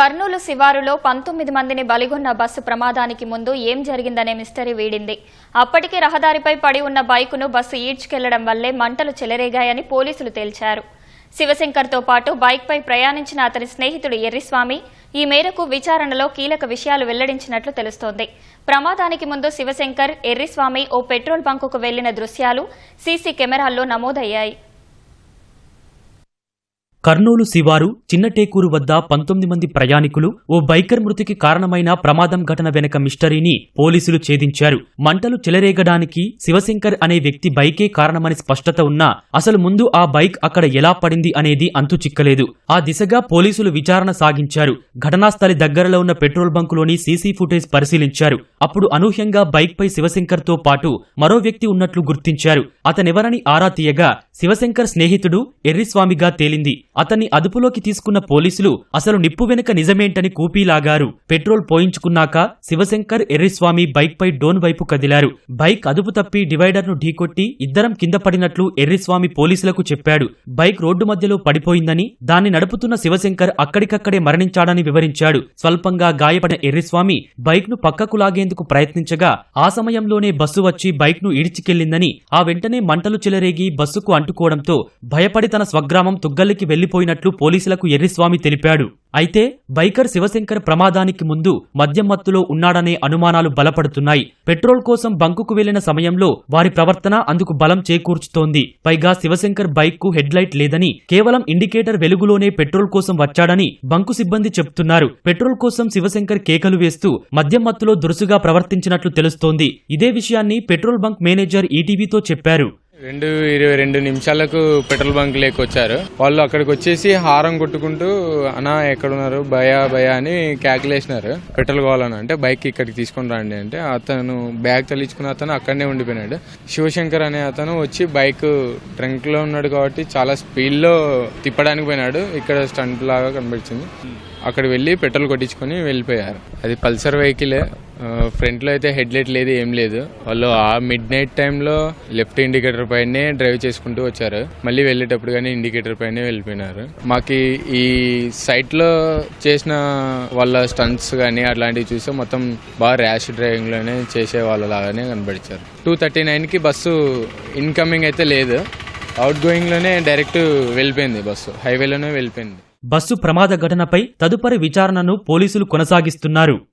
కర్నూలు శివారులో పంతొమ్మిది మందిని బలిగొన్న బస్సు ప్రమాదానికి ముందు ఏం జరిగిందనే మిస్టరీ వీడింది. అప్పటికే రహదారిపై పడి ఉన్న బైకును బస్సు ఈడ్చుకెళ్ళడం వల్లే మంటలు చెలరేగాయని పోలీసులు తేల్చారు. శివశంకర్తో పాటు బైక్పై ప్రయాణించిన అతని స్నేహితుడు ఎర్రిస్వామి ఈ మేరకు విచారణలో కీలక విషయాలు వెల్లడించినట్లు తెలుస్తోంది. ప్రమాదానికి ముందు శివశంకర్ ఎర్రిస్వామి ఓ పెట్రోల్ బంకుకు వెళ్ళిన దృశ్యాలు సీసీ కెమెరాల్లో నమోదయ్యాయి. కర్నూలు శివారు చిన్నటేకూరు వద్ద పంతొమ్మిది మంది ప్రయాణికులు ఓ బైకర్ మృతికి కారణమైన ప్రమాదం ఘటన వెనక మిస్టరీని పోలీసులు ఛేదించారు. మంటలు చెలరేగడానికి శివశంకర్ అనే వ్యక్తి బైకే కారణమని స్పష్టత ఉన్నా అసలు ముందు ఆ బైక్ అక్కడ ఎలా పడింది అనేది అంతు చిక్కలేదు. ఆ దిశగా పోలీసులు విచారణ సాగించారు. ఘటనా స్థలి దగ్గరలో ఉన్న పెట్రోల్ బంకులోని సీసీ ఫుటేజ్ పరిశీలించారు. అప్పుడు అనూహ్యంగా బైక్పై శివశంకర్తో పాటు మరో వ్యక్తి ఉన్నట్లు గుర్తించారు. అతనెవరని ఆరా తీయగా శివశంకర్ స్నేహితుడు ఎర్రిస్వామిగా తేలింది. అతన్ని అదుపులోకి తీసుకున్న పోలీసులు అసలు నిప్పు వెనుక నిజమేంటని కూపీలాగారు. పెట్రోల్ పోయించుకున్నాక శివశంకర్ ఎర్రిస్వామి బైక్పై డోన్ వైపు కదిలారు. బైక్ అదుపు తప్పి డివైడర్ను ఢీకొట్టి ఇద్దరం కింద పడినట్లు ఎర్రిస్వామి పోలీసులకు చెప్పాడు. బైక్ రోడ్డు మధ్యలో పడిపోయిందని దాన్ని నడుపుతున్న శివశంకర్ అక్కడికక్కడే మరణించాడని వివరించాడు. స్వల్పంగా గాయపడిన ఎర్రిస్వామి బైక్ను పక్కకు లాగేందుకు ప్రయత్నించగా ఆ సమయంలోనే బస్సు వచ్చి బైక్ను ఈడ్చికెళ్ళిందని ఆ వెంటనే మంటలు చెలరేగి బస్సుకు అంటుకోవడంతో భయపడి తన స్వగ్రామం తుగ్గల్లికి వెళ్ళిపోయినట్లు పోలీసులకు ఎర్రిస్వామి తెలిపాడు. అయితే బైకర్ శివశంకర్ ప్రమాదానికి ముందు మద్యం మత్తులో ఉన్నాడనే అనుమానాలు బలపడుతున్నాయి. పెట్రోల్ కోసం బంకుకు వెళ్ళిన సమయంలో వారి ప్రవర్తన అందుకు బలం చేకూర్చుతోంది. పైగా శివశంకర్ బైక్కు లేదని కేవలం ఇండికేటర్ వెలుగులోనే పెట్రోల్ కోసం వచ్చాడని బంకు సిబ్బంది చెప్తున్నారు పెట్రోల్ కోసం శివశంకర్ కేకలు వేస్తూ మద్యం మత్తులో దురుసుగా ప్రవర్తించినట్లు తెలుస్తోంది. ఇదే విషయాన్ని పెట్రోల్ బంక్ మేనేజర్ ఈటీవీతో చెప్పారు. రెండు ఇరవై రెండు నిమిషాలకు పెట్రోల్ బంక్ లేకొచ్చారు. వాళ్ళు అక్కడికి వచ్చేసి హారం కొట్టుకుంటూ అనా ఎక్కడున్నారు? భయా భయా అని క్యాకులేసినారు పెట్రోల్ కావాలని అంటే బైక్ ఇక్కడికి తీసుకొని రండి అంటే అతను బ్యాగ్ తలిచుకున్న అతను అక్కడనే ఉండిపోయినాడు. శివశంకర్ అనే అతను వచ్చి బైక్ ట్రంక్లో ఉన్నాడు కాబట్టి చాలా స్పీడ్లో తిప్పడానికి పోయినాడు. ఇక్కడ స్టంట్ లాగా కనిపించింది. అక్కడ వెళ్ళి పెట్రోల్ కొట్టించుకొని వెళ్ళిపోయారు. అది పల్సర్ వెహికలే. ఫ్రంట్లో అయితే హెడ్ లైట్ లేదు ఏం లేదు. వాళ్ళు ఆ మిడ్ నైట్ టైంలో లెఫ్ట్ ఇండికేటర్ పైనే డ్రైవ్ చేసుకుంటూ వచ్చారు. మళ్ళీ వెళ్ళేటప్పుడు కానీ ఇండికేటర్ పైనే వెళ్ళిపోయినారు. మాకు ఈ సైట్లో చేసిన వాళ్ళ స్టంట్స్ కానీ అట్లాంటివి చూస్తే మొత్తం బాగా ర్యాష్ డ్రైవింగ్లోనే చేసే వాళ్ళ లాగానే కనబడిచారు టూ థర్టీ నైన్కి బస్సు ఇన్కమింగ్ అయితే లేదు. అవుట్ గోయింగ్లోనే డైరెక్ట్ వెళ్ళిపోయింది బస్సు. హైవేలోనే వెళ్ళిపోయింది. బస్సు ప్రమాద ఘటనపై తదుపరి విచారణను పోలీసులు కొనసాగిస్తున్నారు.